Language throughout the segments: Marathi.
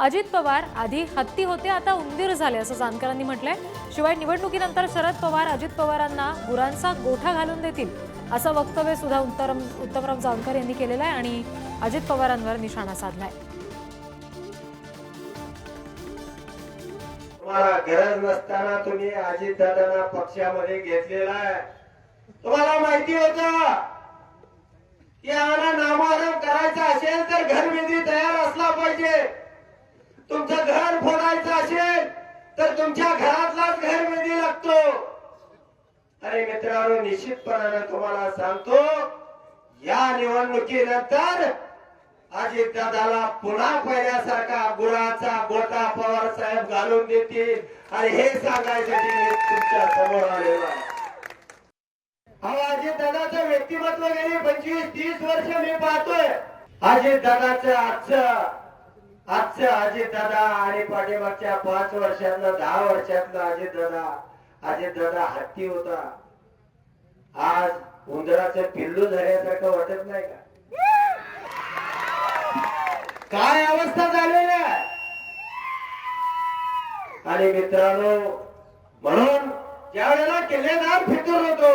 अजित पवार आधी हत्ती होते आता उंदीर झाले असं जानकरांनी म्हटलंय. शिवाय निवडणुकीनंतर शरद पवार अजित पवारांना गुरांचा गोठा घालून देतील असं वक्तव्य सुद्धा उत्तरम उत्तमराव जानकर यांनी केलेलं आहे आणि अजित पवारांवर निशाणा साधलाय. तुम्हाला गरज नसताना तुम्ही अजित अजितदादांना पक्षामध्ये घेतलेला आहे. तुम्हाला माहिती होत की आम्हाला नामोहरम करायचं असेल तर घरविधी तयार असला पाहिजे. तुमचं घर फोडायचं असेल तर तुमच्या घरातलाच घरविधी लागतो. अरे मित्रांनो निश्चितपणाने तुम्हाला सांगतो या निवडणुकीनंतर अजित दादाला पुन्हा पहिल्यासारखा गुराचा गोटा पवार साहेब घालून देतील. आणि हे सांगायसाठी तुमच्यासमोर आलेलो आहे. अहो अजित दादाचं व्यक्तिमत्व गेली पंचवीस तीस वर्ष मी पाहतोय. अजित दादाचं आजचं आजचं अजित दादा आणि पाठीमागच्या पाच वर्षातलं दहा वर्षातलं अजित दादा. अजित दादा हत्ती होता. आज उंदराचं पिल्लू झाल्यासारखं वाटत नाही का? काय अवस्था झालेली आहे? आणि मित्रांनो म्हणून ज्या वेळेला किल्लेदार फितूर होतो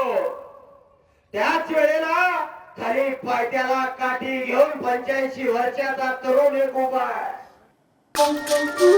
त्याच वेळेला खाली पायट्याला काठी घेऊन पंच्याऐंशी वर्षाचा तरुण एक उभा आहे. Música